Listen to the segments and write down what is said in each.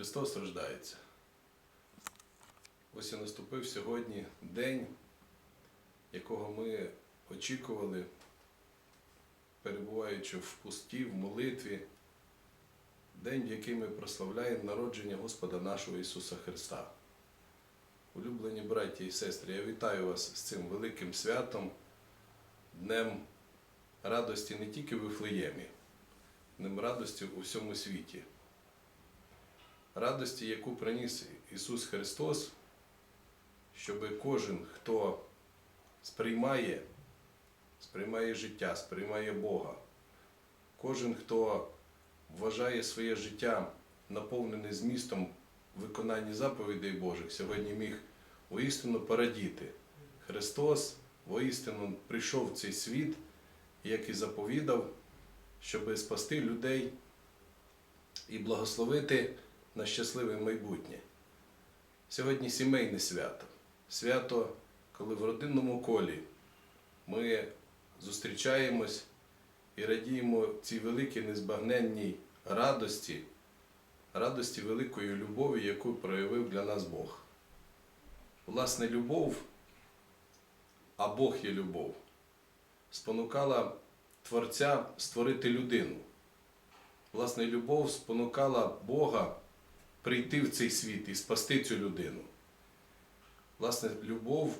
Христос рождається. Ось і наступив сьогодні день, якого ми очікували, перебуваючи в пусті, в молитві, день, в який ми прославляємо народження Господа нашого Ісуса Христа. Улюблені браті і сестри, я вітаю вас з цим великим святом, днем радості не тільки в Вифлеємі, днем радості у всьому світі. Радості, яку приніс Ісус Христос, щоб кожен, хто сприймає, сприймає життя, сприймає Бога, кожен, хто вважає своє життя наповнене змістом виконання заповідей Божих, сьогодні міг воістину порадіти. Христос воістину прийшов в цей світ, як і заповідав, щоб спасти людей і благословити на щасливе майбутнє. Сьогодні сімейне свято. Свято, коли в родинному колі ми зустрічаємось і радіємо цій великій незбагненній радості, радості великої любові, яку проявив для нас Бог. Власне, любов, а Бог є любов, спонукала Творця створити людину. Власне, любов спонукала Бога прийти в цей світ і спасти цю людину. Власне, любов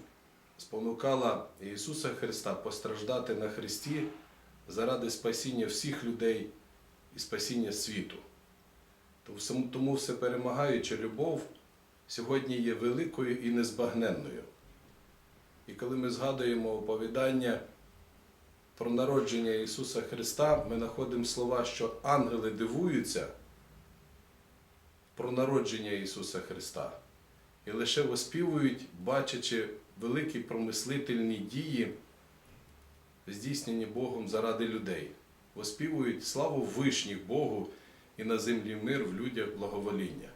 спонукала Ісуса Христа постраждати на Христі заради спасіння всіх людей і спасіння світу. Тому все перемагаюча любов сьогодні є великою і незбагненною. І коли ми згадуємо оповідання про народження Ісуса Христа, ми знаходимо слова, що ангели дивуються про народження Ісуса Христа і лише воспівують, бачачи великі промислительні дії, здійснені Богом заради людей. Воспівують славу вишніх Богу і на землі мир в людях благовоління.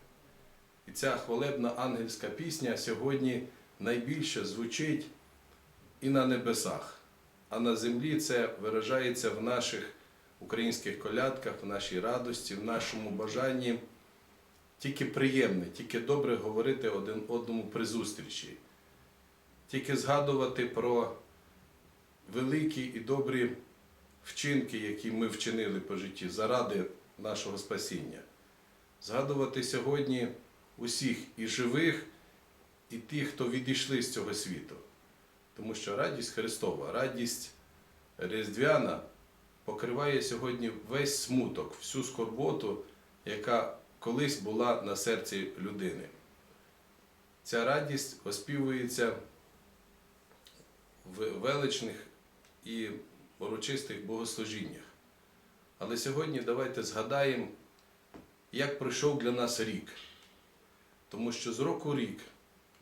І ця хвалебна ангельська пісня сьогодні найбільше звучить і на небесах, а на землі це виражається в наших українських колядках, в нашій радості, в нашому бажанні тільки приємне, тільки добре говорити один одному при зустрічі, тільки згадувати про великі і добрі вчинки, які ми вчинили по житті заради нашого спасіння. Згадувати сьогодні усіх і живих, і тих, хто відійшли з цього світу. Тому що радість Христова, радість Різдвяна покриває сьогодні весь смуток, всю скорботу, яка колись була на серці людини. Ця радість оспівується в величних і урочистих богослужіннях. Але сьогодні давайте згадаємо, як пройшов для нас рік. Тому що з року рік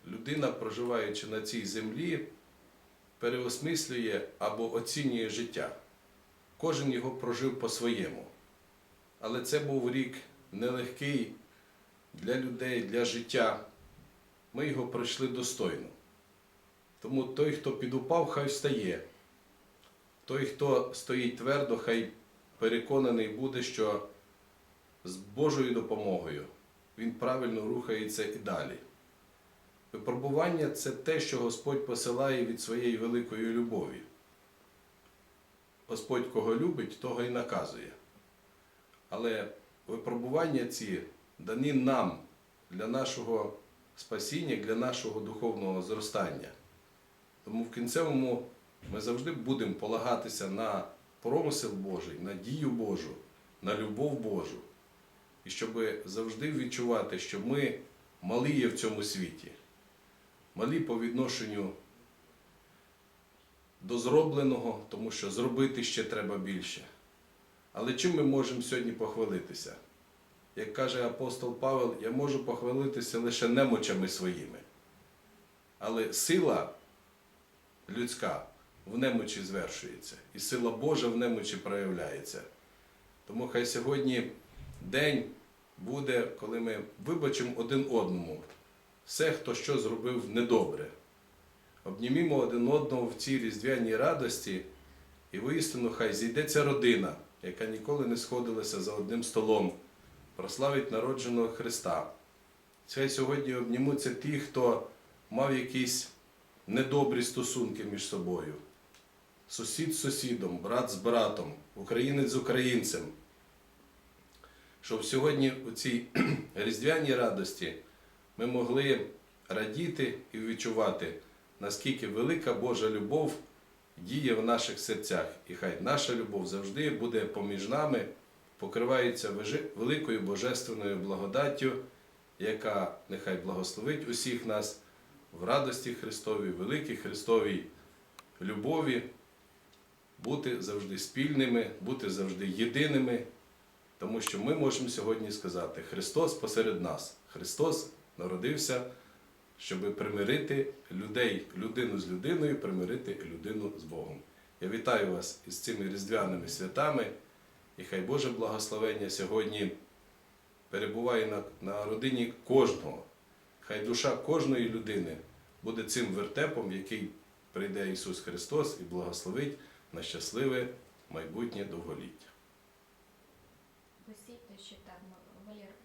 людина, проживаючи на цій землі, переосмислює або оцінює життя. Кожен його прожив по-своєму. Але це був рік нелегкий для людей, для життя. Ми його пройшли достойно. Тому той, хто підупав, хай встає. Той, хто стоїть твердо, хай переконаний буде, що з Божою допомогою він правильно рухається і далі. Випробування це те, що Господь посилає від своєї великої любові. Господь кого любить, того і наказує. Але випробування ці дані нам для нашого спасіння, для нашого духовного зростання. Тому в кінцевому ми завжди будемо полагатися на промисел Божий, на дію Божу, на любов Божу. І щоб завжди відчувати, що ми малі є в цьому світі, малі по відношенню до зробленого, тому що зробити ще треба більше. Але чим ми можемо сьогодні похвалитися? Як каже апостол Павел, я можу похвалитися лише немочами своїми. Але сила людська в немочі звершується, і сила Божа в немочі проявляється. Тому хай сьогодні день буде, коли ми вибачимо один одному все, хто що зробив недобре. Обнімімо один одного в цій різдвяній радості, і воістину хай зійдеться родина, яка ніколи не сходилася за одним столом прославить народженого Христа. Хай сьогодні обнімуться ті, хто мав якісь недобрі стосунки між собою. Сусід з сусідом, брат з братом, українець з українцем. Щоб сьогодні у цій різдвяній радості ми могли радіти і відчувати, наскільки велика Божа любов діє в наших серцях. І хай наша любов завжди буде поміж нами, покривається великою божественною благодаттю, яка нехай благословить усіх нас в радості Христовій, великій Христовій любові, бути завжди спільними, бути завжди єдиними, тому що ми можемо сьогодні сказати: Христос посеред нас. Христос народився, щоб примирити людей, людину з людиною, примирити людину з Богом. Я вітаю вас із цими різдвяними святами, і хай Боже благословення сьогодні перебуває на, на родині кожного. Хай душа кожної людини буде цим вертепом, який прийде Ісус Христос і благословить на щасливе майбутнє довголіття.